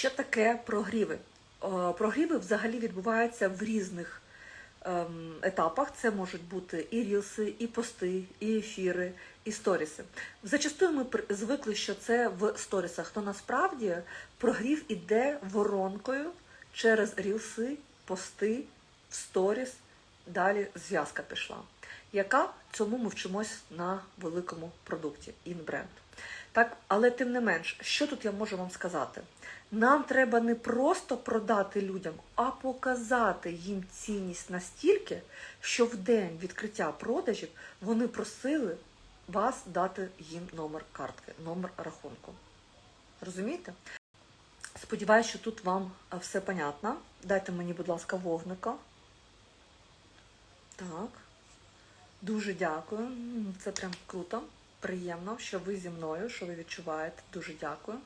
Що таке прогріви? Е, Прогріви взагалі відбуваються в різних ем, етапах. Це можуть бути і рілси, і пости, і ефіри, і сторіси. Зачастую ми звикли, що це в сторісах, то насправді прогрів іде воронкою через рілси, пости, в сторіс, далі зв'язка пішла. Яка цьому ми вчимось на великому продукті інбренд. Так, але тим не менш, що тут я можу вам сказати? Нам треба не просто продати людям, а показати їм цінність настільки, що в день відкриття продажів вони просили вас дати їм номер картки, номер рахунку. Розумієте? Сподіваюсь, що тут вам все понятно. Дайте мені, будь ласка, вогника. Так. Дуже дякую. Це прям круто. Приємно, що ви зі мною, що ви відчуваєте. Дуже дякую.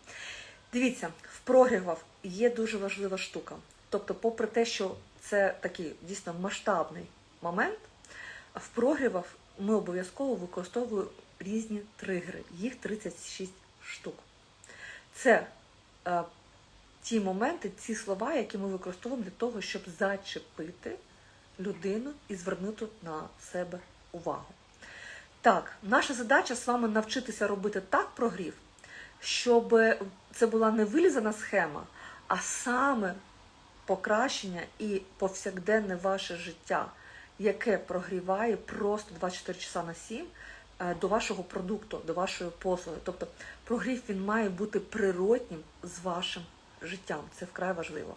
Дивіться, в прогрівах є дуже важлива штука. Тобто, попри те, що це такий дійсно масштабний момент, в прогрівах ми обов'язково використовуємо різні тригери. Їх 36 штук. Це е, ті моменти, ці слова, які ми використовуємо для того, щоб зачепити людину і звернути на себе увагу. Так, наша задача з вами навчитися робити так прогрів, щоб це була не вилізана схема, а саме покращення і повсякденне ваше життя, яке прогріває просто 24 часа на 7 е, до вашого продукту, до вашої послуги. Тобто прогрів він має бути природнім з вашим життям. Це вкрай важливо.